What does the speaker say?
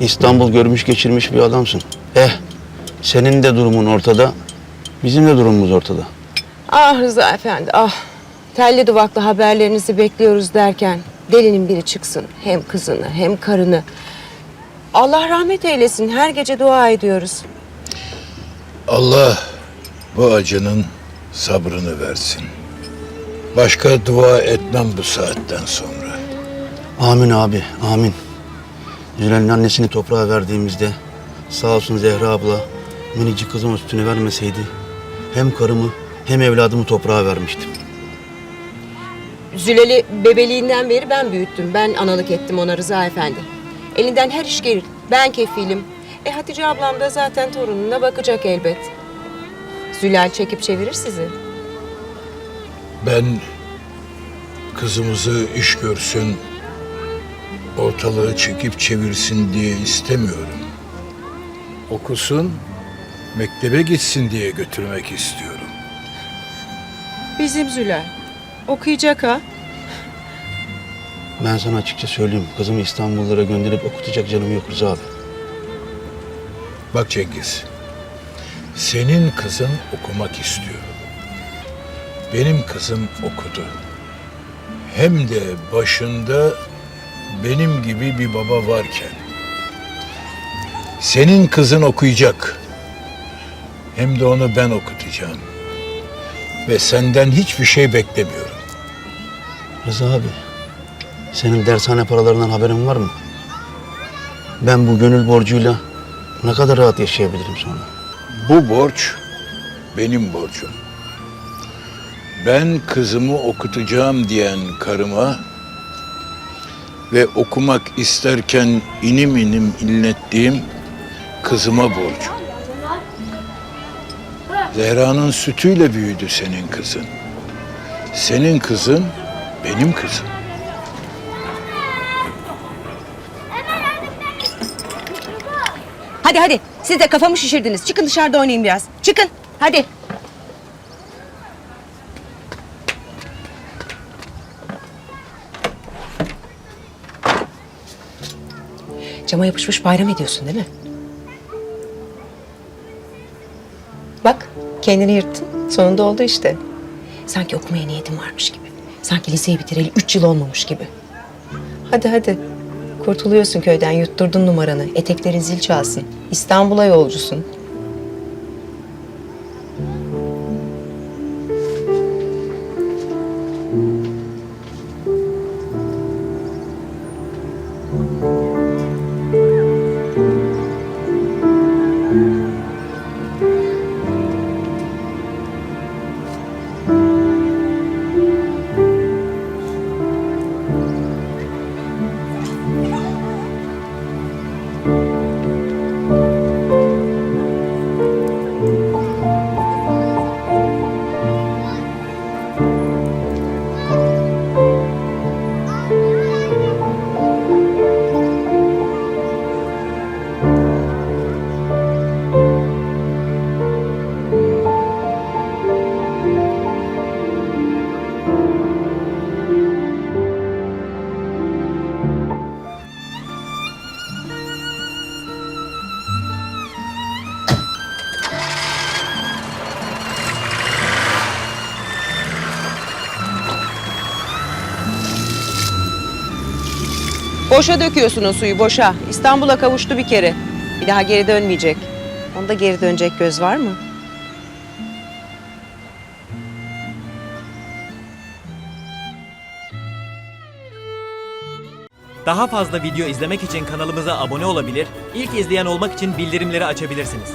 İstanbul görmüş geçirmiş bir adamsın. Eh, senin de durumun ortada, bizim de durumumuz ortada. Ah Rıza Efendi ah. Telli duvaklı haberlerinizi bekliyoruz derken delinin biri çıksın. Hem kızını hem karını. Allah rahmet eylesin. Her gece dua ediyoruz. Allah bu acının sabrını versin. Başka dua etmem bu saatten sonra. Amin abi, amin. Zülal'in annesini toprağa verdiğimizde sağ olsun Zehra abla minicik kızın üstüne vermeseydi hem karımı hem evladımı toprağa vermiştim. Zülel'i bebeliğinden beri ben büyüttüm. Ben analık ettim ona Rıza Efendi. Elinden her iş gelir. Ben kefilim. E Hatice ablam da zaten torununa bakacak elbet. Zülal çekip çevirir sizi. Ben kızımızı iş görsün, ortalığı çekip çevirsin diye istemiyorum. Okusun, mektebe gitsin diye götürmek istiyorum. Bizim Zülal. Okuyacak ha. Ben sana açıkça söyleyeyim, kızımı İstanbullara gönderip okutacak canım yok Rıza abi. Bak Cengiz, senin kızın okumak istiyor. Benim kızım okudu. Hem de başında benim gibi bir baba varken. Senin kızın okuyacak. Hem de onu ben okutacağım. Ve senden hiçbir şey beklemiyorum. Rıza abi, senin dershane paralarından haberin var mı? Ben bu gönül borcuyla ne kadar rahat yaşayabilirim sonra? Bu borç benim borcum. Ben kızımı okutacağım diyen karıma ve okumak isterken inim inim inlettiğim kızıma borcum. Zehra'nın sütüyle büyüdü senin kızın. Senin kızın benim kızım. Hadi hadi. Siz de kafamı şişirdiniz. Çıkın dışarıda oynayın biraz. Çıkın. Hadi. Cama yapışmış bayram ediyorsun değil mi? Bak kendini yırttın. Sonunda oldu işte. Sanki okumaya niyetin varmış gibi. Sanki liseyi bitireli üç yıl olmamış gibi. Hadi hadi. Kurtuluyorsun köyden, yutturdun numaranı. Eteklerin zil çalsın. İstanbul'a yolcusun. Boşa döküyorsun o suyu boşa. İstanbul'a kavuştu bir kere. Bir daha geri dönmeyecek. Onda geri dönecek göz var mı? Daha fazla video izlemek için kanalımıza abone olabilir, ilk izleyen olmak için bildirimleri açabilirsiniz.